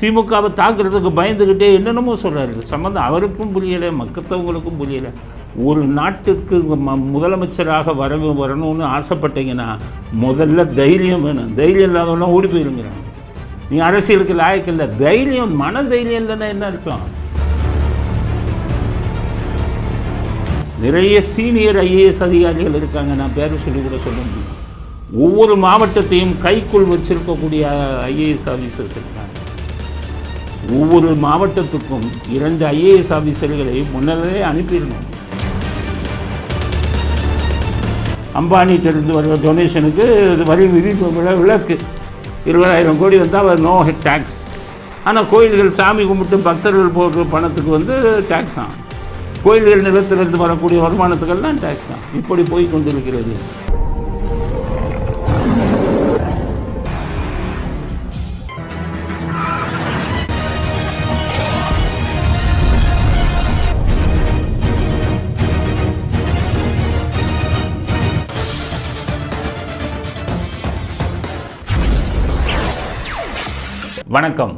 திமுகவை தாக்குறதுக்கு பயந்துக்கிட்டே என்னென்னமோ சொல்கிறாரு சம்மந்தம் அவருக்கும் புரியலை மக்கத்தவங்களுக்கும் புரியலை. ஒரு நாட்டுக்கு ம முதலமைச்சராக வர வரணும்னு ஆசைப்பட்டீங்கன்னா முதல்ல தைரியம் வேணும். தைரியம் இல்லாதவெல்லாம் ஓடி போயிருங்கிறாங்க. நீ அரசியலுக்கு லாயக்கு இல்லை. தைரியம் மன தைரியம் இல்லைன்னா என்ன அர்த்தம்? நிறைய சீனியர் ஐஏஎஸ் அதிகாரிகள் இருக்காங்க. நான் பேரை சொல்லி கூட சொல்ல முடியும். ஒவ்வொரு மாவட்டத்தையும் கைக்குள் வச்சிருக்கக்கூடிய ஐஏஎஸ் ஆஃபீஸர்ஸ் இருக்காங்க. ஒவ்வொரு மாவட்டத்துக்கும் இரண்டு ஐஏஎஸ் ஆஃபீஸர்களை முன்னரே அனுப்பிடணும் அம்பானிட்ட இருந்து வர டொனேஷனுக்கு வரி விதிப்பு விளக்கு இருபதாயிரம் கோடி வந்தால் அவர் நோ ஹெட் டேக்ஸ் ஆனால் கோயில்கள் சாமி கும்பிட்டு பக்தர்கள் போடுற பணத்துக்கு வந்து டேக்ஸ் ஆகும் கோயில்கள் நிலத்திலிருந்து வரக்கூடிய வருமானத்துக்கெல்லாம் டேக்ஸ் ஆகும் இப்படி போய் கொண்டிருக்கிறது. வணக்கம்.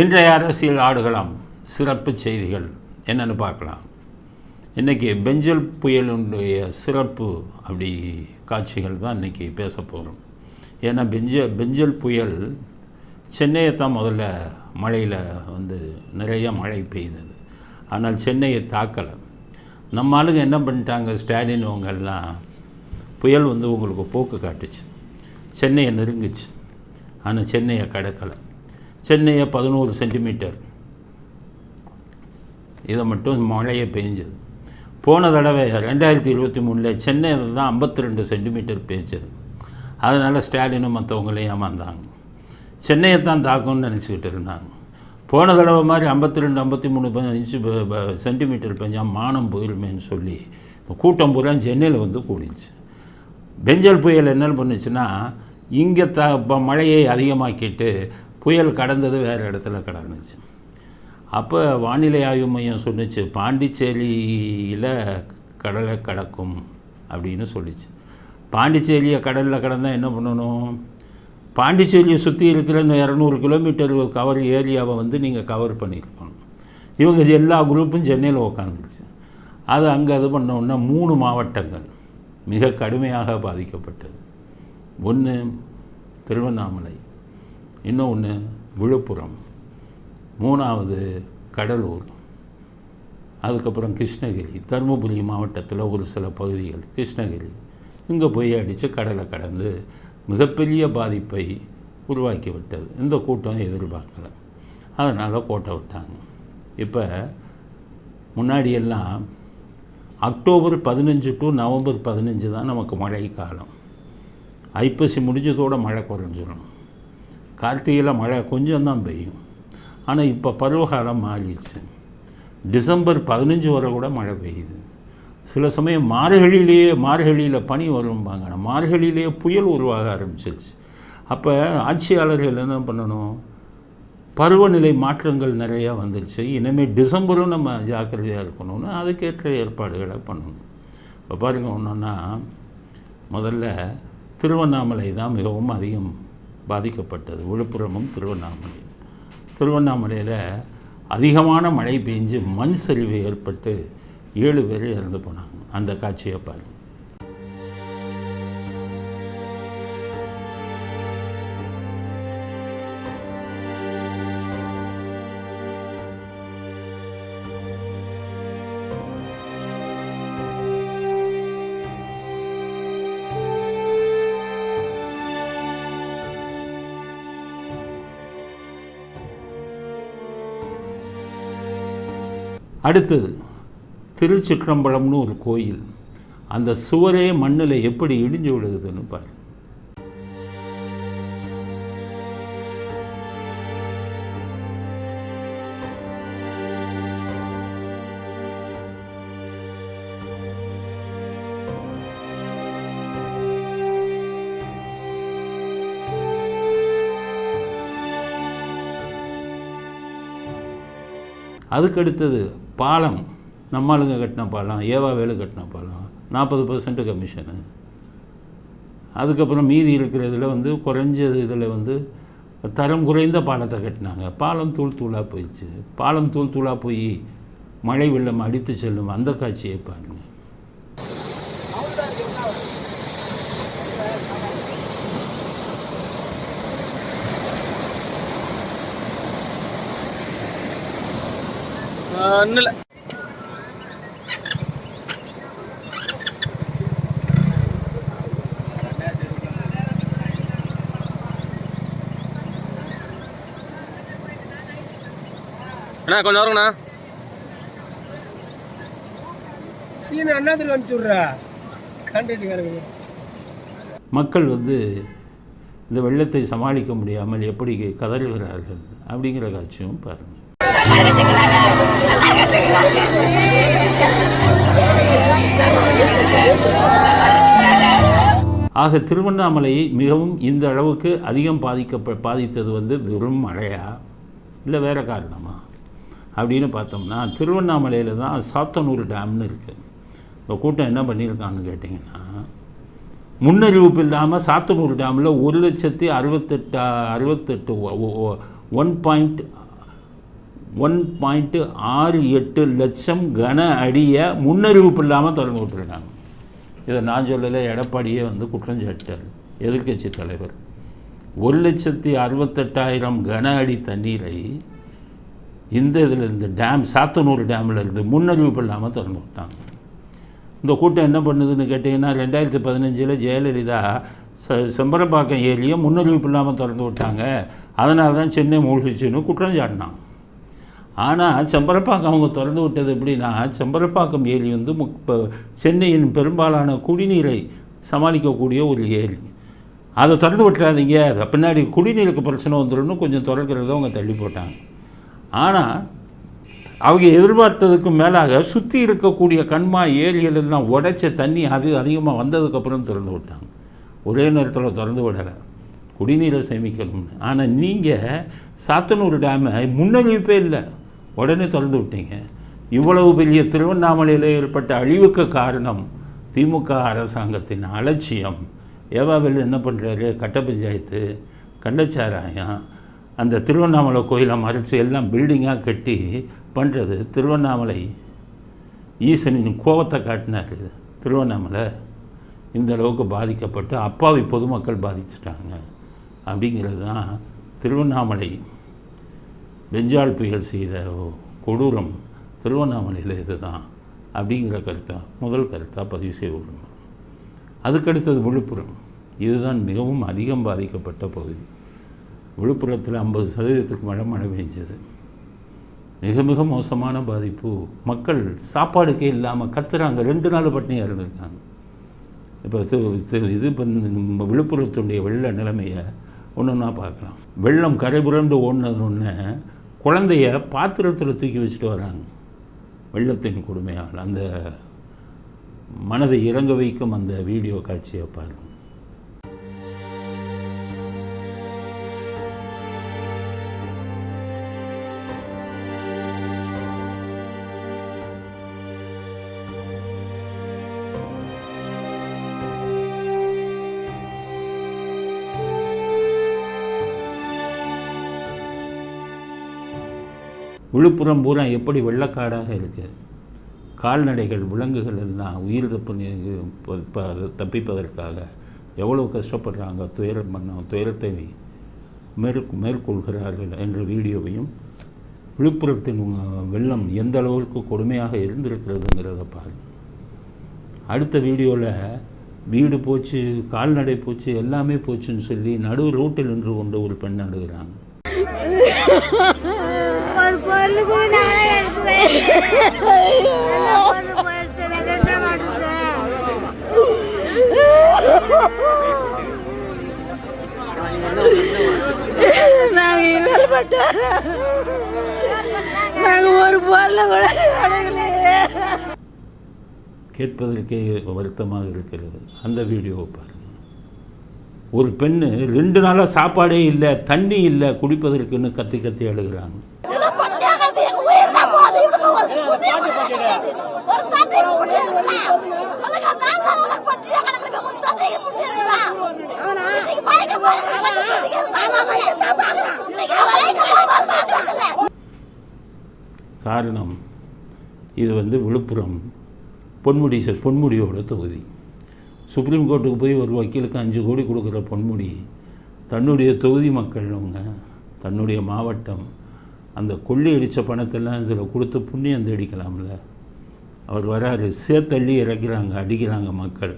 இன்றைய அரசியல் ஆடுகளம் சிறப்பு செய்திகள் என்னென்னு பார்க்கலாம். இன்றைக்கி பெஞ்சல் புயலுடைய சிறப்பு அப்படி காட்சிகள் தான் இன்றைக்கி பேச போகிறோம் ஏன்னா பெஞ்ச பெஞ்சல் புயல் சென்னையை தான் முதல்ல மழையில் வந்து நிறைய மழை பெய்தது. ஆனால் சென்னையை தாக்கலை. நம்ம ஆளுங்க என்ன பண்ணிட்டாங்க? ஸ்டாலின் அவங்கெல்லாம் புயல் வந்து உங்களுக்கு போக்கு காட்டுச்சு. சென்னையை நெருங்குச்சு. ஆனால் சென்னையை கடக்கலை. சென்னையை பதினோரு சென்டிமீட்டர். இதை மட்டும் மழையே பெஞ்சது. போன தடவை ரெண்டாயிரத்தி இருபத்தி மூணில் சென்னையில் தான் ஐம்பத்தி ரெண்டு சென்டிமீட்டர் பேஞ்சது. அதனால் ஸ்டாலினும் மற்றவங்களையும் ஏமாந்தாங்க. சென்னையை தான் தாக்கும்னு நினச்சிக்கிட்டு இருந்தாங்க. போன தடவை மாதிரி ஐம்பத்தி ரெண்டு ஐம்பத்தி மூணு இன்ச்சு சென்டிமீட்டர் பெஞ்சால் மானம் போயிருமேன்னு சொல்லி இந்த கூட்டம் பூரா சென்னையில் வந்து கூடிச்சு. பெஞ்சல் புயல் என்ன பண்ணுச்சுன்னா இங்கே த ப- மழையை அதிகமாக்கிட்டு புயல் கடந்தது வேறு இடத்துல கடந்துச்சு. அப்போ வானிலை ஆய்வு மையம் சொன்னிச்சு பாண்டிச்சேரியில் கடலை கடக்கும் அப்படின்னு சொல்லிச்சு. பாண்டிச்சேரியை கடலில் கடந்தால் என்ன பண்ணணும்? பாண்டிச்சேரியை சுற்றி இருக்கிற இந்த இரநூறு கிலோமீட்டர் கவர் ஏரியாவை வந்து நீங்கள் கவர் பண்ணியிருக்கணும். இவங்க எல்லா குரூப்பும் சென்னையில் உக்காந்துருச்சு. அது அங்கே இது பண்ணோன்னா மூணு மாவட்டங்கள் மிக கடுமையாக பாதிக்கப்பட்டது. ஒன்று திருவண்ணாமலை இன்னொன்று விழுப்புரம் மூணாவது கடலூர் அதுக்கப்புறம் கிருஷ்ணகிரி தருமபுரி மாவட்டத்தில் ஒரு சில பகுதிகள் கிருஷ்ணகிரி. இங்கே போய் அடித்து கடலை கடந்து மிகப்பெரிய பாதிப்பை உருவாக்கி விட்டது இந்த கூட்டம் எதிர்பார்க்கல. அதனால் கோட்டை விட்டாங்க. இப்போ முன்னாடியெல்லாம் அக்டோபர் பதினஞ்சு டு நவம்பர் பதினஞ்சு தான் நமக்கு மழை காலம் ஐப்பசி முடிஞ்சதோட மழை குறைஞ்சிடும் கார்த்திகையில் மழை கொஞ்சம் தான் பெய்யும். ஆனால் இப்போ பருவகாலம் மாறிடுச்சு. டிசம்பர் பதினஞ்சு வரை கூட மழை பெய்யுது. சில சமயம் மார்கழியிலேயே மார்கழியில் பனி வரும்பாங்க. ஆனால் மார்கழியிலேயே புயல் உருவாக ஆரம்பிச்சிருச்சு. அப்போ ஆட்சியாளர்கள் என்ன பண்ணணும்? பருவநிலை மாற்றங்கள் நிறையா வந்துருச்சு. இனிமேல் டிசம்பரும் நம்ம ஜாக்கிரதையாக இருக்கணும்னு அதுக்கேற்ற ஏற்பாடுகளை பண்ணணும். இப்போ பாருங்கள் ஒன்றுன்னா முதல்ல திருவண்ணாமலை தான் மிகவும் அதிகம் பாதிக்கப்பட்டது. விழுப்புரமும் திருவண்ணாமலை. திருவண்ணாமலையில் அதிகமான மழை பெஞ்சு மண் சரிவு ஏற்பட்டு ஏழு பேர் இறந்து போனாங்க. அந்த காட்சியை பாருங்கள் அடுத்தது திருச்சிற்றம்பலம்னு ஒரு கோயில். அந்த சுவரே மண்ணில் எப்படி இடிஞ்சு விழுகுதுன்னு பாரு. அதுக்கு அடுத்தது பாலம் நம்மளுங்க கட்டின பாலம் ஏவா வேலு கட்டின பாலம் நாற்பது பர்சன்ட் கமிஷனு அதுக்கப்புறம் மீதி இருக்கிறதுல வந்து குறைஞ்சது இதில் வந்து தரம் குறைந்த பாலத்தை கட்டினாங்க. பாலம் தூள் தூளாக போயிடுச்சு. பாலம் தூள் தூளாக போய் மழை வெள்ளம் அடித்து செல்லும் அந்த காட்சியை பாருங்கள் இல்லை அண்ணா கொஞ்சம் வருங்கண்ணா சீனை அண்ணாத்துக்கு அனுப்பிச்சு விட்றா. கான்ட்ராக்டுக்காரங்க மக்கள் வந்து இந்த வெள்ளத்தை சமாளிக்க முடியாமல் எப்படி கதறுகிறார்கள் அப்படிங்கிற காட்சியும் பாருங்கள் ஆக திருவண்ணாமலை மிகவும் இந்த அளவுக்கு அதிகம் பாதிக்க பாதித்தது வந்து வெறும் மழையா? இல்லை வேறு காரணமா? அப்படின்னு பார்த்தோம்னா திருவண்ணாமலையில் தான் சாத்தனூர் டேம்னு இருக்குது இந்த கூட்டம் என்ன பண்ணியிருக்கான்னு கேட்டிங்கன்னா முன்னறிவிப்பு இல்லாமல் சாத்தனூர் டேமில் ஒரு லட்சத்தி அறுபத்தெட்டா அறுபத்தெட்டு ஒன் பாயிண்ட் ஒன் பாயிண்ட்டு ஆறு எட்டு லட்சம் கன அடியை முன்னறிவிப்பு இல்லாமல் திறந்து விட்டுருக்காங்க. இதை நான் சொல்லலை எடப்பாடியே வந்து குற்றம் சாட்டார் எதிர்க்கட்சி தலைவர். ஒரு லட்சத்தி அறுபத்தெட்டாயிரம் கன அடி தண்ணீரை இந்த இதில் இந்த டேம் சாத்தனூர் டேமில் இருந்து முன்னறிவிப்பு இல்லாமல் திறந்து விட்டாங்க. இந்த கூட்டம் என்ன பண்ணுதுன்னு கேட்டிங்கன்னா ரெண்டாயிரத்தி பதினஞ்சில் ஜெயலலிதா ச செம்பரப்பாக்கம் ஏரியை முன்னறிவிப்பு இல்லாமல் திறந்து விட்டாங்க. அதனால தான் சென்னை மூழ்கிச்சுன்னு குற்றம் சாட்டினான் ஆனால் செம்பரப்பாக்கம் அவங்க திறந்து விட்டது எப்படின்னா செம்பரப்பாக்கம் ஏரி வந்து முக் இப்போ சென்னையின் பெரும்பாலான குடிநீரை சமாளிக்கக்கூடிய ஒரு ஏரி. அதை திறந்து விட்டுறாதீங்க. அது பின்னாடி குடிநீருக்கு பிரச்சனை வந்துடும் கொஞ்சம் திறக்கிறத அவங்க தள்ளி போட்டாங்க. ஆனால் அவங்க எதிர்பார்த்ததுக்கு மேலாக சுற்றி இருக்கக்கூடிய கண்மா ஏரிகள் எல்லாம் உடைச்ச தண்ணி அது அதிகமாக வந்ததுக்கப்புறம் திறந்து விட்டாங்க. ஒரே நேரத்தில் திறந்து விடலை. குடிநீரை சேமிக்கணும்னு. ஆனால் நீங்கள் சாத்தனூர் டேமை முன்னறிவிப்பே இல்லை. உடனே திறந்து விட்டீங்க. இவ்வளவு பெரிய திருவண்ணாமலையில் ஏற்பட்ட அழிவுக்கு காரணம் திமுக அரசாங்கத்தின் அலட்சியம். ஏவாவில் என்ன பண்ணுறாரு கட்ட பஞ்சாயத்து கண்டச்சாராயம் அந்த திருவண்ணாமலை கோயிலை மறைச்சி எல்லாம் பில்டிங்காக கட்டி பண்ணுறது திருவண்ணாமலை ஈசனின் கோபத்தை காட்டினார் திருவண்ணாமலை. இந்த அளவுக்கு பாதிக்கப்பட்டு அப்பாவி பொதுமக்கள் பாதிச்சிட்டாங்க. அப்படிங்கிறது தான் திருவண்ணாமலை பெஞ்சால் புயல் செய்த கொடூரம் திருவண்ணாமலையில் இதுதான் அப்படிங்கிற கருத்தாக முதல் கருத்தாக பதிவு செய்ய விரும்புகிறேன் அதுக்கடுத்தது விழுப்புரம். இதுதான் மிகவும் அதிகம் பாதிக்கப்பட்ட பகுதி. விழுப்புரத்தில் ஐம்பது சதவீதத்துக்கு மேலே மழை பெஞ்சது. மிக மிக மோசமான பாதிப்பு. மக்கள் சாப்பாடுக்கே இல்லாமல் கத்துறாங்க. ரெண்டு நாள் பட்டினியாக இருந்திருக்காங்க இப்போ இது இப்போ விழுப்புரத்துடைய வெள்ள நிலைமையை ஒன்று ஒன்றா பார்க்கலாம். வெள்ளம் கரை புரண்டு ஓடினதுன்னு குழந்தைய பாத்திரத்தில் தூக்கி வச்சுட்டு வராங்க. வெள்ளத்தின் கொடுமையால். அந்த மனதை இறங்க வைக்கும் அந்த வீடியோ காட்சியை பாருங்கள் விழுப்புரம் பூரா எப்படி வெள்ளக்காடாக இருக்குது கால்நடைகள் விலங்குகள் எல்லாம் உயிர் தப்பு நி- ப- ப- தப்பிப்பதற்காக எவ்வளோ கஷ்டப்படுறாங்க? துயரம் பண்ண துயரத்தை மேற் மேற்கொள்கிறார்கள் என்ற வீடியோவையும் விழுப்புரத்தின் வெள்ளம் எந்த அளவுக்கு கொடுமையாக இருந்திருக்கிறதுங்கிறத பாரு. அடுத்த வீடியோவில் வீடு போச்சு கால்நடை போச்சு எல்லாமே போச்சுன்னு சொல்லி நடு ரோட்டில் நின்று கொண்டு ஒரு பெண் அழுகிறாங்க ஒரு பொருள் கூட நானே எடுக்குவேன் எல்லா பொருள் போயிடுச்சு எனக்கு என்ன பண்ணுறது நாங்க இன்வெல்மெண்ட் நாங்க ஒரு பொருளை கூட அடங்கலையே. கேட்பதற்கே வருத்தமாக இருக்கிறது. அந்த வீடியோவை பாருங்கள் ஒரு பெண்ணு ரெண்டு நாளாக சாப்பாடே இல்லை தண்ணி இல்லை குடிப்பதற்குன்னு கத்தி கத்தி போறது காரணம் இது வந்து விழுப்புரம் பொன்முடி பொன்முடியோட தொகுதி. சுப்ரீம் கோர்ட்டுக்கு போய் ஒரு வக்கீலுக்கு அஞ்சு கோடி கொடுக்குற பொன்முடி தன்னுடைய தொகுதி மக்கள்வங்க தன்னுடைய மாவட்டம் அந்த கொள்ளையடித்த பணத்தெல்லாம் இதில் கொடுத்து புண்ணியம் தேடிக்கலாம்ல. அவர் வராரு சேத்தள்ளி இறக்கிறாங்க அடிக்கிறாங்க மக்கள்.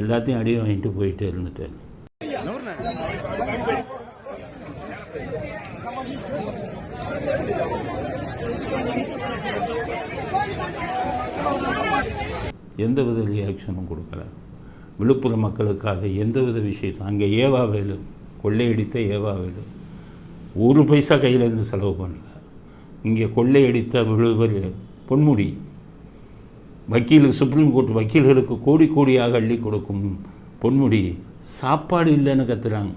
எல்லாத்தையும் அடி வாங்கிட்டு போயிட்டே எந்த வித ரியாக்ஷனும் கொடுக்கல. விழுப்புரம் மக்களுக்காக எந்தவித விஷயத்தை அங்கே ஏவா வேலு கொள்ளையடித்த ஏவா வேலு ஒரு பைசா கையிலேருந்து செலவு பண்ணல. இங்கே கொள்ளையடித்த விழுவர் பொன்முடி வக்கீல் சுப்ரீம் கோர்ட் வக்கீல்களுக்கு கோடி கோடியாக அள்ளி கொடுக்கும் பொன்முடி சாப்பாடு இல்லைன்னு கத்துறாங்க.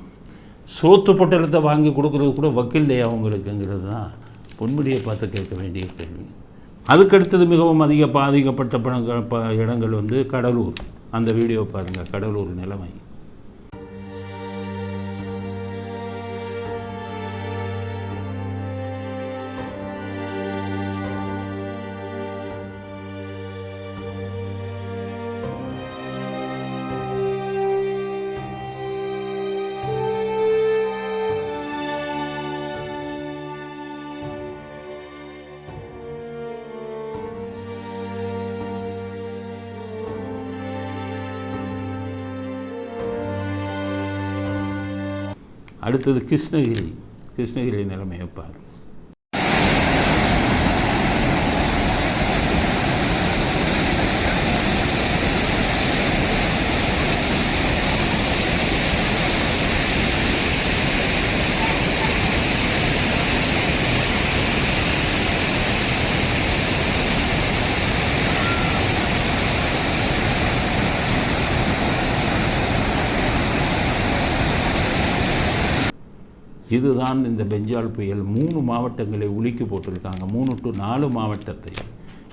சோத்து பொட்டலத்தை வாங்கி கொடுக்குறது கூட வக்கீல் இல்லையா அவங்களுக்குங்கிறது தான் பொன்முடியை பார்த்து கேட்க வேண்டிய கேள்வி. அதுக்கடுத்தது மிகவும் அதிக பாதிக்கப்பட்ட பணங்கள் ப இடங்கள் வந்து கடலூர். அந்த வீடியோ பாருங்கள் கடலூர் நிலைமை. அடுத்தது கிருஷ்ணகிரி. கிருஷ்ணகிரி நிலைமையை பாரு இதுதான் இந்த பெஞ்சால் புயல். மூணு மாவட்டங்களை உலுக்கி போட்டிருக்காங்க. மூணு டு நாலு மாவட்டத்தை.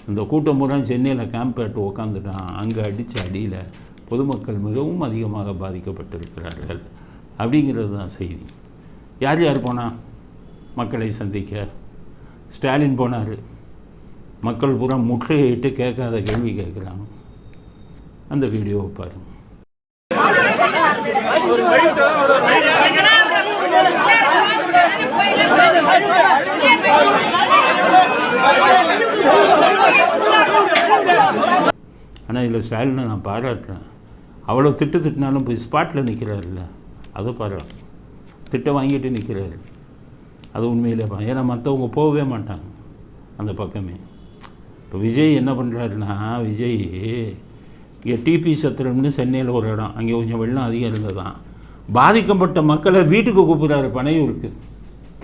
இந்த கூட்டம் பூரா சென்னையில் கேம்ப் ஆட்டு உக்காந்துட்டான். அங்கே அடித்த அடியில் பொதுமக்கள் மிகவும் அதிகமாக பாதிக்கப்பட்டிருக்கிறார்கள். அப்படிங்கிறது தான் செய்தி. யார் யார் போனால் மக்களை சந்திக்க? ஸ்டாலின் போனார். மக்கள் பூரா முற்றுகையிட்டு கேட்காத கேள்வி கேட்குறாங்க. அந்த வீடியோவை பாருங்கள் ஆனால் இதில் ஸ்டாலினை நான் பாராட்டுறேன். அவ்வளோ திட்டு திட்டினாலும் போய் ஸ்பாட்டில் நிற்கிறாருல்ல அதை பாராட்டு. திட்டம் வாங்கிட்டு நிற்கிறாரு அது உண்மையிலே ஏன்னா மற்றவங்க போகவே மாட்டாங்க அந்த பக்கமே. இப்போ விஜய் என்ன பண்ணுறாருன்னா விஜய் இங்கே டிபி சத்திரம்னு சென்னையில் ஒரு இடம். அங்கே கொஞ்சம் வெள்ளம் அதிகம் இருந்ததான் பாதிக்கப்பட்ட மக்களை வீட்டுக்கு கூப்பிட்றாரு பனையூருக்கு.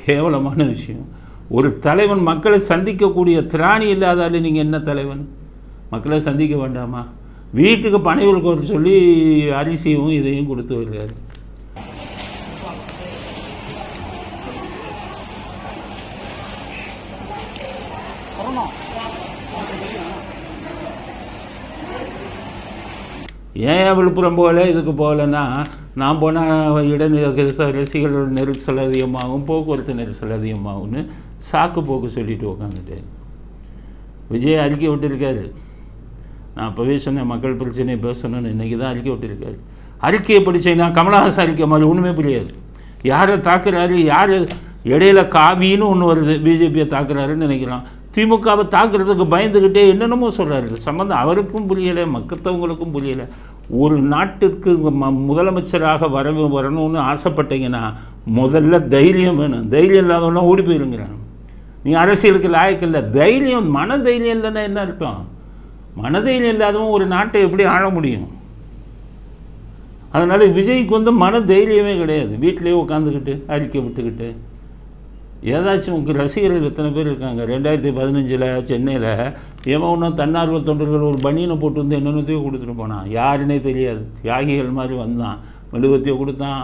கேவலமான விஷயம். ஒரு தலைவன் மக்களை சந்திக்கக்கூடிய திராணி இல்லாதாலே நீங்கள் என்ன தலைவன்? மக்களை சந்திக்க வேண்டாமா? வீட்டுக்கு பனைவுகள் சொல்லி அரிசியும் இதையும் கொடுத்து வருகிறாரு ஏன் விழுப்புரம் போகல இதுக்கு போகலன்னா நான் போனால் இட ரசிகர்கள் நெரிசல் அதிகமாகும் போக்குவரத்து நெரிசல் அதிகமாகும்னு சாக்கு போக்கு சொல்லிட்டு உக்காந்துட்டு விஜய் அறிக்கை விட்டுருக்காரு. நான் அப்போவே சொன்னேன் மக்கள் பிரச்சனையை பேசணும்னு இன்றைக்கி தான் அறிக்கை விட்டுருக்காரு. அறிக்கையை படித்தேன்னா கமலஹாசன் அறிக்கை மாதிரி ஒன்றுமே புரியாது. யாரை தாக்குறாரு யார் இடையில காவின்னு ஒன்று வருது பிஜேபியை தாக்குறாருன்னு நினைக்கிறான். திமுகவை தாக்குறதுக்கு பயந்துக்கிட்டே என்னென்னமோ சொல்கிறாரு சம்மந்தம் அவருக்கும் புரியலை மக்கத்தவங்களுக்கும் புரியலை. ஒரு நாட்டுக்கு ம முதலமைச்சராக வர வரணும்னு ஆசைப்பட்டீங்கன்னா முதல்ல தைரியம் வேணும். தைரியம் இல்லாதவனா ஓடி போயிருங்கிறான். நீ அரசியலுக்கு லாயக்கு இல்லை. தைரியம் மன தைரியம் இல்லைன்னா என்ன அர்த்தம்? மனதைரியம் இல்லாதவன் ஒரு நாட்டை எப்படி ஆள முடியும்? அதனால் விஜய்க்கு வந்து மன தைரியமே கிடையாது. வீட்டிலேயே உட்காந்துக்கிட்டு அறிக்கை விட்டுக்கிட்டு ஏதாச்சும் உங்கள் ரசிகர்கள் எத்தனை பேர் இருக்காங்க? ரெண்டாயிரத்தி பதினஞ்சில் சென்னையில் ஏமா ஒன்றும் தன்னார்வ தொண்டர்கள் ஒரு பனியனை போட்டு வந்து என்னென்னத்தையோ கொடுத்துட்டு போனான். யாருன்னே தெரியாது. தியாகிகள் மாதிரி வந்தான். மெழுகுவத்தையோ கொடுத்தான்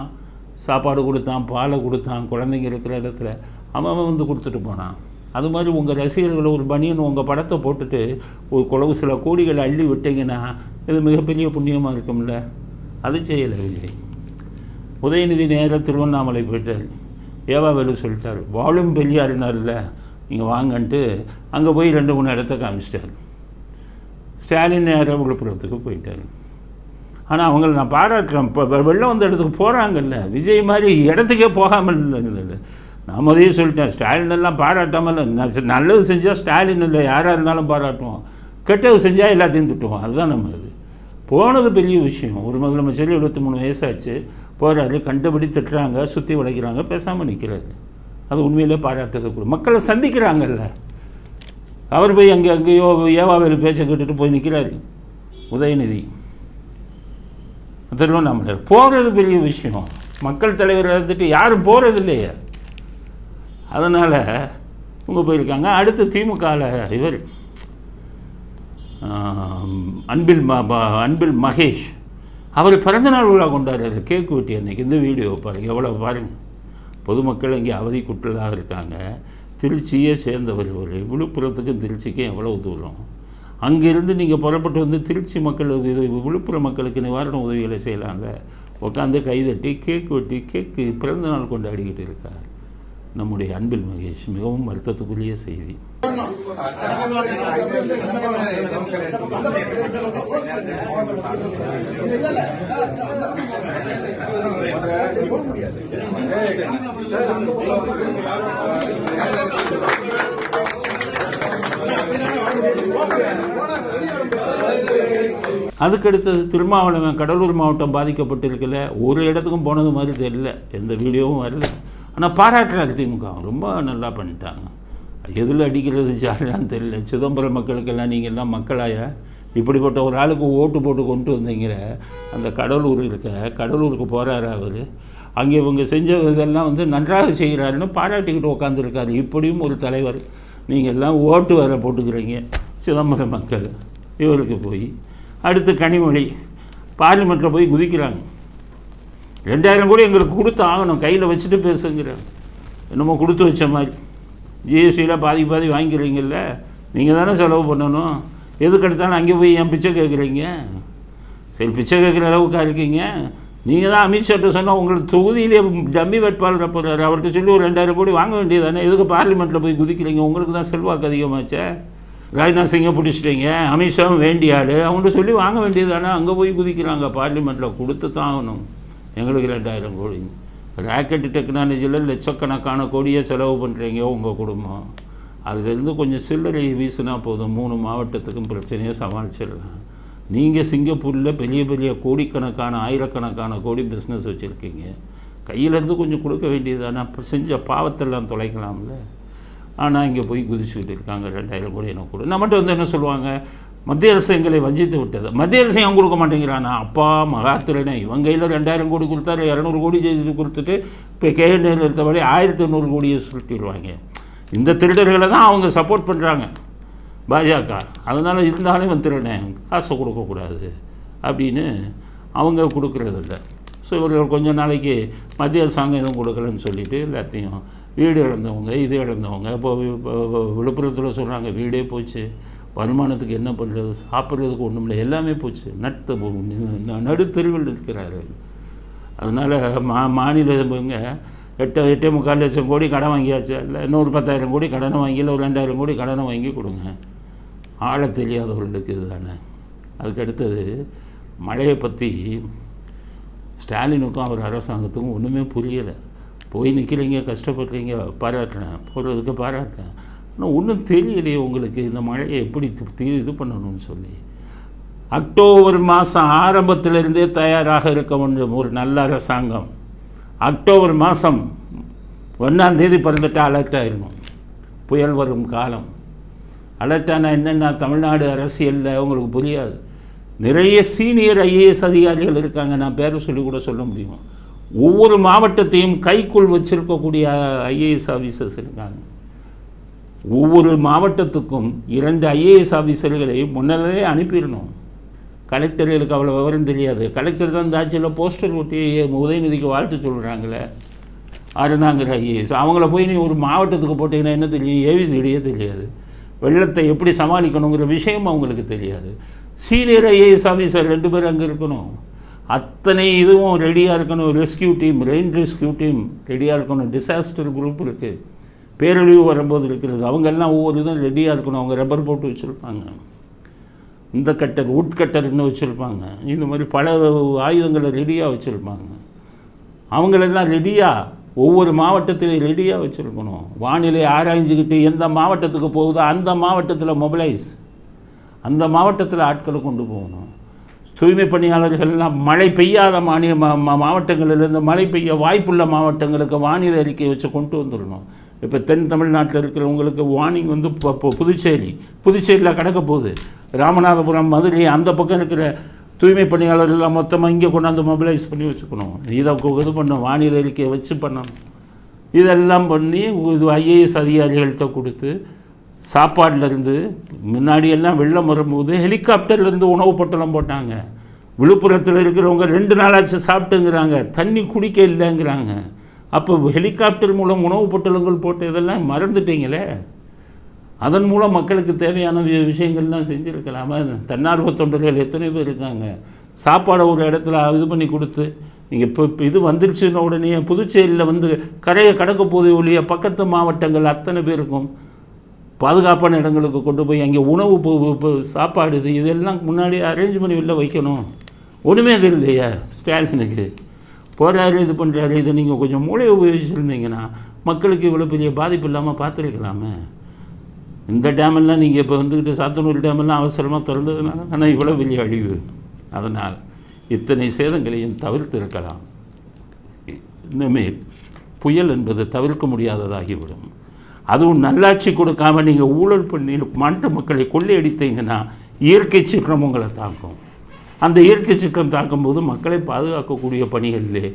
சாப்பாடு கொடுத்தான் பாலை கொடுத்தான் குழந்தைங்க இருக்கிற இடத்துல. அவன் அவன் வந்து கொடுத்துட்டு போனான். அது மாதிரி உங்கள் ரசிகர்கள் ஒரு பனியன் உங்கள் படத்தை போட்டுட்டு ஒரு குளவு சில கோடிகளை அள்ளி விட்டீங்கன்னா இது மிகப்பெரிய புண்ணியமாக இருக்கும்ல? அது செய்யலை விஜய். உதயநிதி நேராக திருவண்ணாமலை போயிட்டார். ஏவாவேலு சொல்லிட்டார் வாழும் பெரியாருனார்ல நீங்கள் வாங்கன்ட்டு அங்கே போய் ரெண்டு மூணு இடத்த காமிச்சிட்டார். ஸ்டாலின் நேராக விழுப்புரத்துக்கு போயிட்டார். ஆனால் அவங்கள நான் பாராட்டுறேன். இப்போ வெளில வந்த இடத்துக்கு போகிறாங்கல்ல விஜய் மாதிரி இடத்துக்கே போகாமல் இல்லை நான் முதலே சொல்லிட்டேன் ஸ்டாலின் எல்லாம் பாராட்டாமல் இல்லை. நல்லது செஞ்சால் ஸ்டாலின் இல்லை யாராக இருந்தாலும் பாராட்டுவோம். கெட்டது செஞ்சால் எல்லாத்தையும் திட்டுவோம். அதுதான் நம்ம இது. போனது பெரிய விஷயம். ஒரு முதலமைச்சர் எழுபத்தி மூணு வயசாச்சு. போகிறாரு கண்டபடி திட்டுறாங்க சுற்றி வளைக்கிறாங்க பேசாமல் நிற்கிறாரு அது உண்மையிலே பாராட்டுக்கூட மக்களை சந்திக்கிறாங்கல்ல. அவர் போய் அங்கே அங்கேயோ ஏவாவேல் பேச கேட்டுட்டு போய் நிற்கிறாரு உதயநிதி. திருவண்ணாமலையார் போகிறது பெரிய விஷயம். மக்கள் தலைவர் இருந்துட்டு யாரும் போகிறது இல்லையே அதனால் இவங்க போயிருக்காங்க. அடுத்து திமுகவில் இவர் அன்பில் ம அன்பில் மகேஷ். அவர் பிறந்தநாள் விழா கொண்டாடுறாரு. கேக் வெட்டி அன்னைக்கு. இந்த வீடியோ பாருங்க எவ்வளோ பாருங்க. பொதுமக்கள் இங்கே அவதிக்குட்டலாக இருக்காங்க. திருச்சியை சேர்ந்தவர் இவர். விழுப்புரத்துக்கும் திருச்சிக்கும் எவ்வளோ தூரம்? அங்கேருந்து நீங்கள் புறப்பட்டு வந்து திருச்சி மக்கள் இது விழுப்புரம் மக்களுக்கு நிவாரண உதவிகளை செய்யலாங்க உட்காந்து கைதட்டி கேக் வெட்டி கேக்கு பிறந்தநாள் கொண்டாடிக்கிட்டு இருக்கார். நம்முடைய அன்பில் மகேஷ் மிகவும் வருத்தத்துக்குரிய செய்தி. அதுக்கடுத்தது திருமாவளவன் கடலூர் மாவட்டம் பாதிக்கப்பட்டிருக்கல. ஒரு இடத்துக்கும் போனது மாதிரி தெரியல. எந்த வீடியோவும் வரல. ஆனால் பாராட்டுறாரு திமுக. ரொம்ப நல்லா பண்ணிட்டாங்க. எதில் அடிக்கிறது ஜாலியான்னு தெரியல. சிதம்பரம் மக்களுக்கெல்லாம் நீங்கள் எல்லாம் மக்களாயா இப்படிப்பட்ட ஒரு ஆளுக்கு ஓட்டு போட்டு கொண்டு வந்தீங்கிற அந்த கடலூர் இருக்க கடலூருக்கு போகிறாரு அவர். அங்கே இவங்க செஞ்ச இதெல்லாம் வந்து நன்றாக செய்கிறாருன்னு பாராட்டிக்கிட்டு உட்காந்துருக்காரு இப்படியும் ஒரு தலைவர் நீங்கள் எல்லாம் ஓட்டு வேற போட்டுக்கிறீங்க. சிதம்பரம் மக்கள் இவருக்கு போய் அடுத்து கனிமொழி. பார்லிமெண்ட்டில் போய் குதிக்கிறாங்க. ரெண்டாயிரம் கோடி எங்களுக்கு கொடுத்து ஆகணும் கையில் வச்சுட்டு பேசுங்கிறாங்க. என்னமோ கொடுத்து வச்ச மாதிரி. ஜிஎஸ்டியில் பாதி பாதி வாங்கிக்கிறீங்கல்ல? நீங்கள் தானே செலவு பண்ணணும். எதுக்கு எடுத்தாலும் அங்கே போய் ஏன் பிச்சை கேட்குறீங்க? சரி பிச்சை கேட்குற அளவுக்காக இருக்கீங்க. நீங்கள் தான் அமித்ஷாட்ட சொன்னால் உங்களுக்கு தொகுதியிலே டம்மி வேட்பாளர் போகிறாரு அவர்கிட்ட சொல்லி ஒரு ரெண்டாயிரம் கோடி வாங்க வேண்டியது தானே எதுக்கு பார்லிமெண்ட்டில் போய் குதிக்கிறீங்க? உங்களுக்கு தான் செல்வாக்கு அதிகமாச்சே. ராஜ்நாத் சிங்கை பிடிச்சிட்டீங்க. அமித்ஷாவும் வேண்டிய ஆள். அவங்கள்ட்ட சொல்லி வாங்க வேண்டியது தானே அங்கே போய் குதிக்கிறாங்க. பார்லிமெண்ட்டில் கொடுத்து தான் ஆகணும். எங்களுக்கு ரெண்டாயிரம் கோடி. ராக்கெட் டெக்னாலஜியில் லட்சக்கணக்கான கோடியே செலவு பண்ணுறீங்க உங்கள் குடும்பம். அதுலேருந்து கொஞ்சம் சில்லறை வீசினா போதும். மூணு மாவட்டத்துக்கும் பிரச்சனையை சமாளிச்சிடலாம். நீங்கள் சிங்கப்பூரில் பெரிய பெரிய கோடிக்கணக்கான ஆயிரக்கணக்கான கோடி பிஸ்னஸ் வச்சுருக்கீங்க. கையிலேருந்து கொஞ்சம் கொடுக்க வேண்டியது தானே. அப்போ செஞ்ச பாவத்தெல்லாம் தொலைக்கலாம்ல. ஆனால் இங்கே போய் குதிச்சுக்கிட்டு இருக்காங்க. ரெண்டாயிரம் கோடி எனக்கு கொடு. நம்மகிட்ட வந்து என்ன சொல்லுவாங்க? மத்திய அரசு எங்களை வஞ்சித்து விட்டது. மத்திய அரசு ஏன் கொடுக்க மாட்டேங்கிறானா அப்பா மகாத்திரனே இவன் கையில் ரெண்டாயிரம் கோடி கொடுத்தாரு இரநூறு கோடி செய்து கொடுத்துட்டு இப்போ கேஎன்ஏல இருந்தபடி ஆயிரத்தி எண்ணூறு கோடியை சுருட்டிடுவாங்க இந்த திருடர்களை தான் அவங்க சப்போர்ட் பண்ணுறாங்க பாஜக. அதனால் இருந்தாலும் இவன் திருடனேன் காசை கொடுக்கக்கூடாது அப்படின்னு அவங்க கொடுக்குறதில்ல. ஸோ இவர்கள் கொஞ்ச நாளைக்கு மத்திய அரசாங்கம் எதுவும் கொடுக்கலன்னு சொல்லிட்டு எல்லாத்தையும் வீடு இழந்தவங்க இது இழந்தவங்க இப்போ விழுப்புரத்தில் சொல்கிறாங்க வீடே போச்சு. வருமானத்துக்கு என்ன பண்ணுறது சாப்பிட்றதுக்கு ஒன்றும் இல்லை. எல்லாமே போச்சு. நட்டு ந- நடுத்தெருவில் இருக்கிறார்கள் அதனால் மா மாநிலங்க எட்டு எட்டே முக்கால் லட்சம் கோடி கடன் வாங்கியாச்சு. இல்லை இன்னொரு பத்தாயிரம் கோடி கடனை வாங்கி இல்லை ஒரு ரெண்டாயிரம் கோடி கடனை வாங்கி கொடுங்க. ஆழ தெரியாதவர்களுக்கு இதுதானே. தானே அதுக்கடுத்தது மழையை பற்றி ஸ்டாலினுக்கும் அவர் அரசாங்கத்துக்கும் ஒன்றுமே புரியலை. போய் நிற்கிறீங்க கஷ்டப்படுறீங்க பாராட்டுறேன். போகிறதுக்கு பாராட்டுறேன். ஆனால் ஒன்றும் தெரியலையே உங்களுக்கு இந்த மழையை எப்படி தி- இது பண்ணணும்னு சொல்லி. அக்டோபர் மாதம் ஆரம்பத்திலிருந்தே தயாராக இருக்க வேண்டும் ஒரு நல்ல அரசாங்கம். அக்டோபர் மாதம் ஒன்றாந்தேதி பிறந்துட்டு அலர்ட் ஆகிடணும் புயல் வரும் காலம். அலர்ட்டானால் என்னென்னா தமிழ்நாடு அரசியலில் உங்களுக்கு புரியாது. நிறைய சீனியர் ஐஏஎஸ் அதிகாரிகள் இருக்காங்க. நான் பேரை சொல்லி கூட சொல்ல முடியும். ஒவ்வொரு மாவட்டத்தையும் கைக்குள் வச்சுருக்கக்கூடிய ஐஏஎஸ் ஆஃபீஸர்ஸ் இருக்காங்க. ஒவ்வொரு மாவட்டத்துக்கும் இரண்டு ஐஏஎஸ் ஆஃபீஸர்களை முன்னரே அனுப்பிடணும். கலெக்டர்களுக்கு அவ்வளோ விவரம் தெரியாது. கலெக்டர் தான் இந்த ஆட்சியில் போஸ்டர் ஒட்டி உதயநிதிக்கு வாழ்த்து சொல்கிறாங்களே அருணாங்கிற ஐஏஎஸ் அவங்கள போய் நீ ஒரு மாவட்டத்துக்கு போட்டிங்கன்னா என்ன தெரியும்? ஏவிசிடியே தெரியாது. வெள்ளத்தை எப்படி சமாளிக்கணுங்கிற விஷயம் அவங்களுக்கு தெரியாது. சீனியர் ஐஏஎஸ் ஆஃபீஸர் ரெண்டு பேர் அங்கே இருக்கணும். அத்தனை இதுவும் ரெடியாக இருக்கணும். Rescue team rain rescue team ரெடியாக இருக்கணும். டிசாஸ்டர் குரூப் இருக்குது பேரழிவு வரும்போது இருக்கிறது. அவங்கெல்லாம் ஒவ்வொரு இதுவும் ரெடியாக இருக்கணும். அவங்க ரப்பர் போட்டு வச்சுருப்பாங்க. இந்த கட்டர் உட்கட்டர்னு வச்சுருப்பாங்க. இந்த மாதிரி பல ஆயுதங்களை ரெடியாக வச்சுருப்பாங்க. அவங்களெல்லாம் ரெடியாக ஒவ்வொரு மாவட்டத்திலையும் ரெடியாக வச்சுருக்கணும். வானிலை ஆராய்ஞ்சிக்கிட்டு எந்த மாவட்டத்துக்கு போகுதோ அந்த மாவட்டத்தில் மொபைலைஸ் அந்த மாவட்டத்தில் ஆட்களை கொண்டு போகணும். தூய்மை பணியாளர்கள்லாம் மழை பெய்யாத மாநில மா மா- மாவட்டங்களிலிருந்து மழை பெய்ய வாய்ப்புள்ள மாவட்டங்களுக்கு வானிலை அறிக்கை வச்சு கொண்டு வந்துடணும். இப்போ தென் தமிழ்நாட்டில் இருக்கிறவங்களுக்கு வார்னிங் வந்து இப்போ புதுச்சேரி. புதுச்சேரியில் கிடக்க போகுது. ராமநாதபுரம் மதுரை அந்த பக்கம் இருக்கிற தூய்மை பணியாளர்கள்லாம் மொத்தமாக இங்கே கொண்டாந்து மொபிலைஸ் பண்ணி வச்சுக்கணும். இதை இது பண்ணணும். வானிலை அறிக்கையை வச்சு பண்ணணும். இதெல்லாம் பண்ணி இது ஐஏஎஸ் அதிகாரிகள்கிட்ட கொடுத்து சாப்பாடுலேருந்து முன்னாடியெல்லாம் வெள்ளம் வரும்போது ஹெலிகாப்டர்லேருந்து உணவு பொட்டலம் போட்டாங்க. விழுப்புரத்தில் இருக்கிறவங்க ரெண்டு நாளாச்சு சாப்பிட்டுங்கிறாங்க. தண்ணி குடிக்க இல்லைங்கிறாங்க. அப்போ ஹெலிகாப்டர் மூலம் உணவு பொட்டலங்கள் போட்டு இதெல்லாம் மறந்துட்டீங்களே? அதன் மூலம் மக்களுக்கு தேவையான வி- விஷயங்கள்லாம் செஞ்சுருக்கலாமா? தன்னார்வ தொண்டர்கள் எத்தனை பேர் இருக்காங்க? சாப்பாடை ஒரு இடத்துல இது பண்ணி கொடுத்து நீங்கள் இப்போ இப்போ இது வந்துருச்சுன்ன உடனே புதுச்சேரியில் வந்து கரையை கடக்க போதே ஒழிய பக்கத்து மாவட்டங்கள் அத்தனை பேருக்கும் பாதுகாப்பான இடங்களுக்கு கொண்டு போய் அங்கே உணவு சாப்பாடு இது இதெல்லாம் முன்னாடி அரேஞ்ச் பண்ணி வெளில வைக்கணும். ஒன்றுமே இது இல்லையா ஸ்டாலினுக்கு. போகிறாரு இது பண்ணுறாரு இதை நீங்கள் கொஞ்சம் மூளையை உபயோகிச்சிருந்தீங்கன்னா மக்களுக்கு இவ்வளோ பெரிய பாதிப்பு இல்லாமல் பார்த்துருக்கலாமே. இந்த டேமெல்லாம் நீங்கள் இப்போ வந்துக்கிட்டு சாத்தனூர் டேமெல்லாம் அவசரமாக திறந்ததுனால ஆனால் இவ்வளோ பெரிய அழிவு. அதனால் இத்தனை சேதங்களையும் தவிர்த்து இருக்கலாம் இனிமேல் புயல் என்பது தவிர்க்க முடியாததாகிவிடும். அதுவும் நல்லாட்சி கொடுக்காம நீங்கள் ஊழல் பண்ணி மாநில மக்களை கொள்ளையடித்தீங்கன்னா இயற்கை சீக்கிரம் உங்களை தாக்கும். அந்த இயற்கை சிக்கம் தாக்கும்போது மக்களை பாதுகாக்கக்கூடிய பணிகளிலே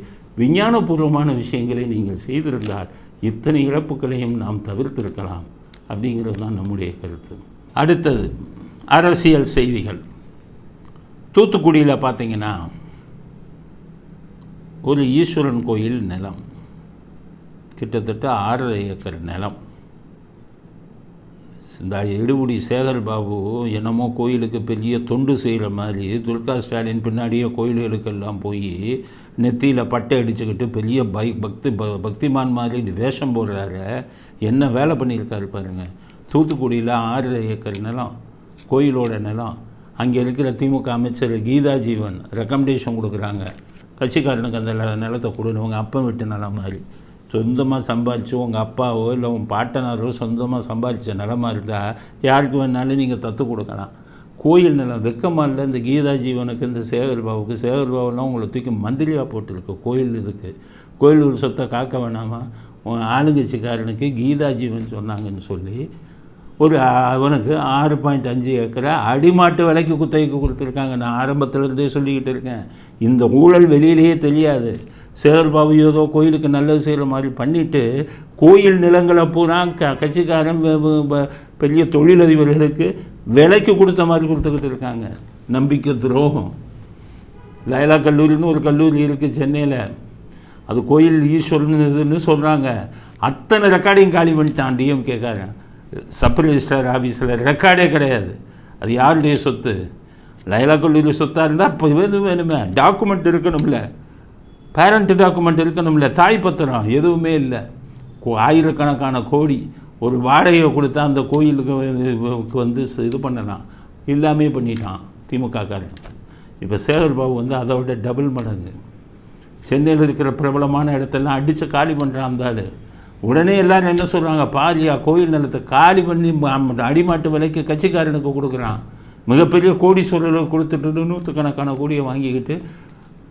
விஞ்ஞானபூர்வமான விஷயங்களை நீங்கள் செய்திருந்தால் இத்தனை இழப்புகளையும் நாம் தவிர்த்திருக்கலாம் அப்படிங்கிறது தான் நம்முடைய கருத்து. அடுத்தது அரசியல் செய்திகள். தூத்துக்குடியில் பார்த்தீங்கன்னா ஒரு ஈஸ்வரன் கோயில் நிலம். கிட்டத்தட்ட ஆறரை ஏக்கர் நிலம். இந்த எடுபடி சேகர் பாபு என்னமோ கோயிலுக்கு பெரிய தொண்டு செய்கிற மாதிரி துல்கா ஸ்டாலின் பின்னாடியே கோயில்களுக்கெல்லாம் போய் நெத்தியில் பட்டை அடிச்சுக்கிட்டு பெரிய பை பக்தி ப- பக்திமான் மாதிரி வேஷம் போடுறாரு. என்ன வேலை பண்ணியிருக்காரு பாருங்கள் தூத்துக்குடியில் ஆறரை ஏக்கர் நிலம் கோயிலோட நிலம். அங்கே இருக்கிற திமுக அமைச்சர் கீதா ஜீவன் ரெக்கமெண்டேஷன் கொடுக்குறாங்க. கட்சிக்காரனுக்கு அந்த நிலத்தை கொடுன்னு உங்கள் விட்டு நிலம் மாதிரி. சொந்தமாக சம்பாதிச்சு உங்கள் அப்பாவோ இல்லை உங்கள் பாட்டனாரோ சொந்தமாக சம்பாதிச்ச நிலமா இருந்தால் யாருக்கு வேணாலும் நீங்கள் தத்து கொடுக்கலாம். கோயில் நிலம் வெக்கமாலில் இந்த கீதா ஜீவனுக்கு இந்த சேகர் பாபுக்கு சேகர் பாபுலாம் உங்களை தூக்கி மந்திரியாக போட்டிருக்கு. கோயில் இதுக்கு. கோயில் ஒரு சொத்தை காக்க வேணாமா? உன் ஆளுங்கட்சிக்காரனுக்கு கீதா ஜீவன் சொன்னாங்கன்னு சொல்லி ஒரு அவனுக்கு ஆறு பாயிண்ட் அஞ்சு ஏக்கரை அடிமாட்டு விலைக்கு குத்தகைக்கு கொடுத்துருக்காங்க. நான் ஆரம்பத்திலேருந்தே சொல்லிக்கிட்டு இருக்கேன். இந்த ஊழல் வெளியிலேயே தெரியாது. சேகர் பாபு ஏதோ கோயிலுக்கு நல்லது செய்கிற மாதிரி பண்ணிவிட்டு கோயில் நிலங்களை பூரா க கட்சிக்காரன் பெரிய தொழிலதிபர்களுக்கு விலைக்கு கொடுத்த மாதிரி கொடுத்துக்கிட்டு இருக்காங்க. நம்பிக்கை துரோகம். லைலா கல்லூரின்னு ஒரு கல்லூரி இருக்குது சென்னையில். அது கோயில் ஈஸ்வரன் இதுன்னு சொல்கிறாங்க அத்தனை ரெக்கார்டையும் காலி பண்ணிட்டான் டிஎம்கேக்காரன் சப் ரிஜிஸ்டர் ஆஃபீஸில் ரெக்கார்டே கிடையாது. அது யாருடைய சொத்து? லைலா கல்லூரி சொத்தாக இருந்தால் இப்போ வேணுமே டாக்குமெண்ட் இருக்கணும்ல. பேரண்ட் டாக்குமெண்ட் இருக்கணும்ல தாய் பத்திரம் எதுவுமே இல்லை. கோ- ஆயிரக்கணக்கான கோடி ஒரு வாடகையை கொடுத்தா அந்த கோயிலுக்கு வந்து- இது பண்ணலாம். எல்லாமே பண்ணிட்டான் திமுககாரன் இப்போ சேகர் பாபு வந்து அதை விட டபுள் மடங்கு. சென்னையில் இருக்கிற பிரபலமான இடத்தெல்லாம் அடித்து காலி பண்ணுறான் அந்த ஆள். உடனே எல்லாரும் என்ன சொல்கிறாங்க பாரியா கோயில் நிலத்தை காலி பண்ணி அடிமாட்டு விலைக்கு கட்சிக்காரனுக்கு கொடுக்குறான். மிகப்பெரிய கோடி கோடீஸ்வரர்களுக்கு கொடுத்துட்டு நூற்றுக்கணக்கான கோடியை வாங்கிக்கிட்டு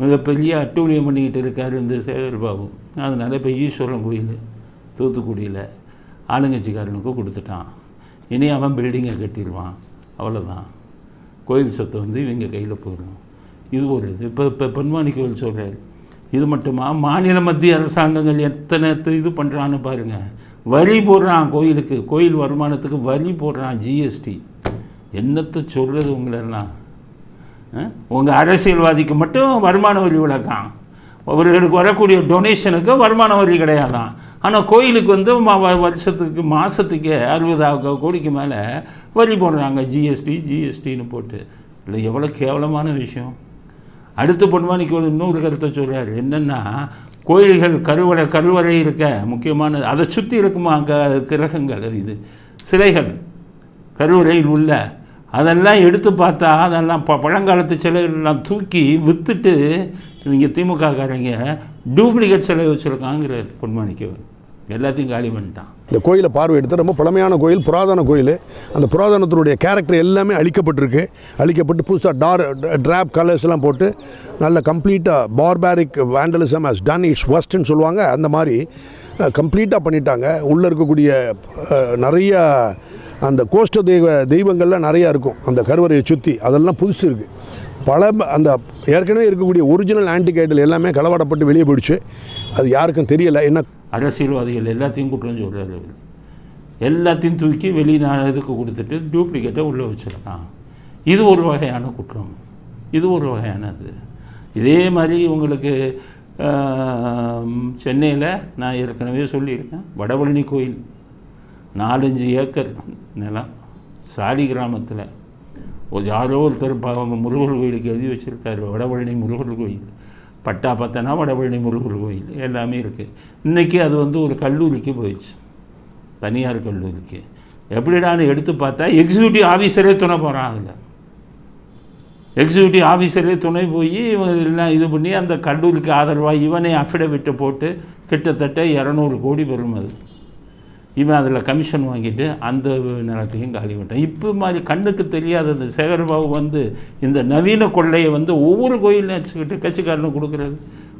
மிகப்பெரிய அட்டூழியம் பண்ணிக்கிட்டு இருக்கார் இந்த சேகர் பாபு அதனால் இப்போ ஈஸ்வரன் கோயில் தூத்துக்குடியில் ஆளுங்கட்சிக்காரனுக்கு கொடுத்துட்டான். இனி அவன் பில்டிங்கை கட்டிடுவான். அவ்வளோதான் கோயில் சொத்தை வந்து இவங்க கையில் போயிடும் இது ஒரு இது. இப்போ இப்போ பொன்மானி கோயில் சொல்கிறார் இது மட்டுமா? மாநில மத்திய அரசாங்கங்கள் எத்தனை இது பண்ணுறான்னு பாருங்கள் வரி போடுறான் கோயிலுக்கு. கோயில் வருமானத்துக்கு வரி போடுறான் ஜிஎஸ்டி என்னத்தை சொல்கிறது உங்களெல்லாம்? உங்கள் அரசியல்வாதிக்கு மட்டும் வருமான வரி விளக்கான் அவர்களுக்கு வரக்கூடிய டொனேஷனுக்கு வருமான வரி கிடையாதான் ஆனால் கோயிலுக்கு வந்து வ- வருஷத்துக்கு மாதத்துக்கு அறுபதாவது கோடிக்கு மேலே வரி போடுறாங்க. ஜிஎஸ்டி ஜிஎஸ்டின்னு போட்டு. இல்லை எவ்வளோ கேவலமான விஷயம். அடுத்து பொன்மாணிக்கு ஒரு இன்னொரு கருத்தை சொல்கிறார் என்னென்னா கோயில்கள் கருவறை கருவறை இருக்க முக்கியமான அதை சுற்றி இருக்குமா அங்கே கிரகங்கள் இது. சிலைகள் கருவறையில் உள்ள அதெல்லாம் எடுத்து பார்த்தா அதெல்லாம் ப பழங்காலத்து சிலைகள்லாம் தூக்கி விற்றுட்டு இவங்க திமுககாரங்க டூப்ளிகேட் சிலை வச்சுருக்காங்கிற பொன்மாணிக்கவர் எல்லாத்தையும் காலி பண்ணிட்டான். இந்த கோயிலை பார்வையிடுத்து ரொம்ப பழமையான கோயில் புராதன கோயில். அந்த புராதனத்தினுடைய கேரக்டர் எல்லாமே அழிக்கப்பட்டிருக்கு. அழிக்கப்பட்டு புதுசாக டார் ட்ராப் கலர்ஸ் எல்லாம் போட்டு நல்ல கம்ப்ளீட்டாக barbaric vandalism as done is ஒஸ்ட்னு சொல்லுவாங்க. அந்த மாதிரி கம்ப்ளீட்டாக பண்ணிட்டாங்க. உள்ளே இருக்கக்கூடிய நிறையா நிறைய அந்த கோஷ்ட தெய்வ தெய்வங்கள்லாம் நிறையா இருக்கும். அந்த கருவறையை சுற்றி அதெல்லாம் புதுசு இருக்குது பல ம- அந்த ஏற்கனவே இருக்கக்கூடிய ஒரிஜினல் ஆன்டிகைடல் எல்லாமே களவாடப்பட்டு வெளியே போயிடுச்சு. அது யாருக்கும் தெரியலை. என்ன அரசியல்வாதிகள் எல்லாத்தையும் குற்றம் சொல்கிறார் எல்லாத்தையும் தூக்கி வெளிநாடுக்கு கொடுத்துட்டு டூப்ளிகேட்டை உள்ளே வச்சுருக்கான். இது ஒரு வகையான குற்றம். இது ஒரு வகையானது. இதே மாதிரி உங்களுக்கு சென்னையில் நான் ஏற்கனவே சொல்லியிருக்கேன். வடபழனி கோயில். நாலஞ்சு ஏக்கர் நிலம். சாலி கிராமத்தில். ஒரு யாரோ ஒருத்தர் ப- முருகர் கோயிலுக்கு எழுதி வச்சுருக்காரு. வடபழனி முருகர் கோயில். பட்டா பார்த்தனா வடபழனி முருகர் கோயில். எல்லாமே இருக்குது இன்றைக்கி அது வந்து ஒரு கல்லூரிக்கு போயிடுச்சு. தனியார் கல்லூரிக்கு. எப்படிடான்னு எடுத்து பார்த்தா எக்ஸிக்யூட்டிவ் ஆஃபீஸரே துணை போகிறான் அதில். எக்ஸிக்யூட்டிவ் ஆஃபீஸரே துணை போய் இவங்க எல்லாம் இது பண்ணி அந்த கல்லூரிக்கு ஆதரவாக இவனே அஃபிடவிட்டை போட்டு கிட்டத்தட்ட இரநூறு கோடி பெறும் அது. இவன் அதில் கமிஷன் வாங்கிட்டு அந்த நிலத்தையும் காலி பண்ணிட்டான். இப்போ மாதிரி கண்ணுக்கு தெரியாத இந்த சேகர்பாபு வந்து இந்த நவீன கொள்ளையை வந்து ஒவ்வொரு கோயிலையும் வச்சுக்கிட்டு கட்சிக்காரனு கொடுக்குறது.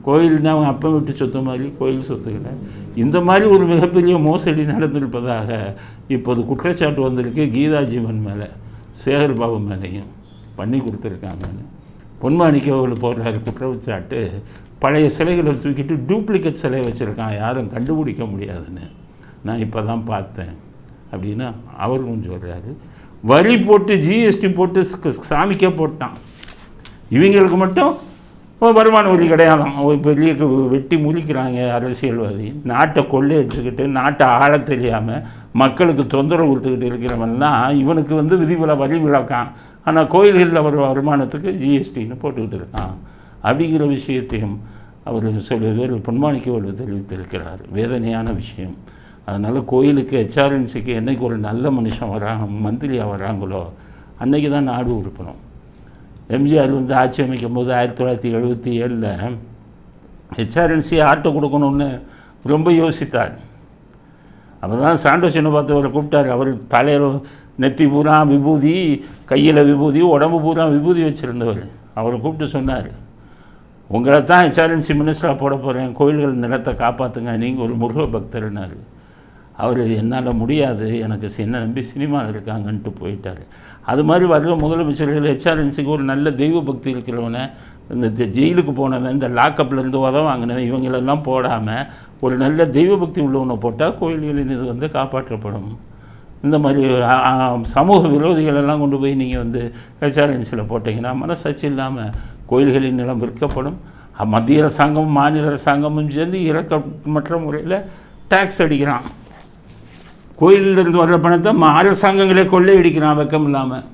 கோயில்னா அவங்க அப்பம் விட்டு சொத்து மாதிரி கோயில் சொத்துக்களை இந்த மாதிரி ஒரு மிகப்பெரிய மோசடி நடந்திருப்பதாக இப்போது குற்றச்சாட்டு வந்திருக்கு கீதா ஜீவன் மேலே சேகர்பாபு மேலேயும் பண்ணி கொடுத்துருக்காங்கன்னு. பொன்மாணிக்க அவர்கள் போடுறாரு குற்றச்சாட்டு. பழைய சிலைகளை தூக்கிட்டு டூப்ளிகேட் சிலை வச்சுருக்கான். யாரும் கண்டுபிடிக்க முடியாதுன்னு. நான் இப்போ தான் பார்த்தேன். அப்படின்னு அவரும் சொல்கிறாரு வரி போட்டு ஜிஎஸ்டி போட்டு சாமிக்க சாமிக்கே போட்டான். இவங்களுக்கு மட்டும் வருமான வரி கிடையாதான். ஒரு பெரிய வெட்டி முழிக்கிறாங்க அரசியல்வாதி. நாட்டை கொள்ளையடிச்சுக்கிட்டு நாட்டை ஆள தெரியாமல் மக்களுக்கு தொந்தரவு கொடுத்துக்கிட்டு இருக்கிறவன்லாம் இவனுக்கு வந்து விதிவில வரி விளக்கான் ஆனால் கோயில்களில் வர வருமானத்துக்கு ஜிஎஸ்டின்னு போட்டுக்கிட்டு இருக்கான். அப்படிங்கிற விஷயத்தையும் அவர் சொல்லி பொன்மாணிக்கவர் தெரிவித்திருக்கிறார். வேதனையான விஷயம். அதனால் கோயிலுக்கு ஹெச்ஆர்என்சிக்கு என்னைக்கு ஒரு நல்ல மனுஷன் வராங்க மந்திரியாக வராங்களோ அன்னைக்கு தான் நாடு உறுப்பணும் எம்ஜிஆர் வந்து ஆட்சி அமைக்கும் போது ஆயிரத்தி தொள்ளாயிரத்தி எழுபத்தி ஏழில் ஹெச்ஆர்என்சி ஆட்டோ கொடுக்கணும்னு ரொம்ப யோசித்தார். அப்போ தான் சாண்டோ சின்ன பார்த்தவரை கூப்பிட்டார். அவர் தலையில் நெத்தி பூரா விபூதி கையில் விபூதி உடம்பு பூரா விபூதி வச்சுருந்தவர். அவரை கூப்பிட்டு சொன்னார் உங்களை தான் ஹெச்ஆர்என்சி மினிஸ்டராக போட போகிறேன் கோயில்கள் நிலத்தை காப்பாற்றுங்க நீங்கள் ஒரு முருக பக்தர்னார் அவர் என்னால் முடியாது எனக்கு சின்ன நம்பி சினிமாவில் இருக்காங்கன்ட்டு போயிட்டார். அது மாதிரி வர்ற முதலமைச்சர்கள் ஹெச்ஆர்என்சிக்கு ஒரு நல்ல தெய்வ பக்தி இருக்கிறவனை இந்த ஜெ- ஜெயிலுக்கு போனவன் இந்த லாக்கப்லேருந்து இருந்து உதவ வாங்கினவன் இவங்களெல்லாம் போடாமல் ஒரு நல்ல தெய்வ பக்தி உள்ளவனை போட்டால் கோயில்களின் இது வந்து காப்பாற்றப்படும். இந்த மாதிரி சமூக விரோதிகளெல்லாம் கொண்டு போய் நீங்கள் வந்து ஹெச்ஆர்என்சியில் போட்டிங்கன்னா மனசாட்சி இல்லாமல் கோயில்களின் நிலம் விற்கப்படும். மத்திய அரசாங்கமும் மாநில அரசாங்கமும் சேர்ந்து இறக்கமற்ற முறையில் டேக்ஸ் அடிக்கிறான். கோயிலிருந்து வர்ற பணத்தை அரசாங்கங்களே கொள்ளையடிக்கிறான் வெக்கம் இல்லாமல்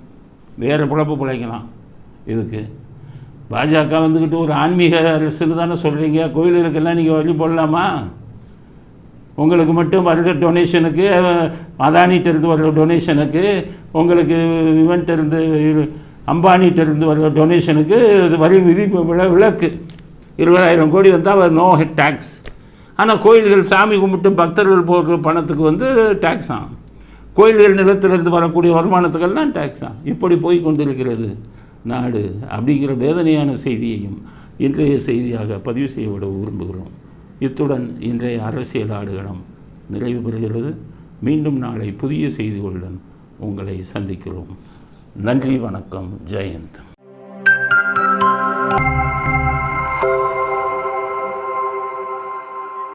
வேறு பிழப்பு பிழைக்கலாம். இதுக்கு பாஜக வந்துக்கிட்டு ஒரு ஆன்மீக அரசுன்னு தானே சொல்கிறீங்க கோயிலுக்கெல்லாம் நீங்கள் வழி போடலாமா? உங்களுக்கு மட்டும் வருகிற டொனேஷனுக்கு அதானிட்டிருந்து வர்ற டொனேஷனுக்கு உங்களுக்கு இவன்ட்டிருந்து அம்பானிட்டிருந்து இருந்து வர்ற டொனேஷனுக்கு இது வரி விதி விளக்கு இருபதாயிரம் கோடி வந்தால் நோ டேக்ஸ் ஆனால் கோயில்கள் சாமி கும்பிட்டு பக்தர்கள் போடுற பணத்துக்கு வந்து டேக்ஸ் ஆகும் கோயில்கள் நிலத்திலிருந்து வரக்கூடிய வருமானத்துக்கெல்லாம் டேக்ஸ் ஆகும் இப்படி போய் கொண்டிருக்கிறது நாடு அப்படிங்கிற வேதனையான செய்தியையும் இன்றைய செய்தியாக பதிவு செய்ய விட விரும்புகிறோம். இத்துடன் இன்றைய அரசியல் ஆடுகளம் நிறைவு பெறுகிறது. மீண்டும் நாளை புதிய செய்திகளுடன் உங்களை சந்திக்கிறோம். நன்றி வணக்கம் ஜெயந்த்.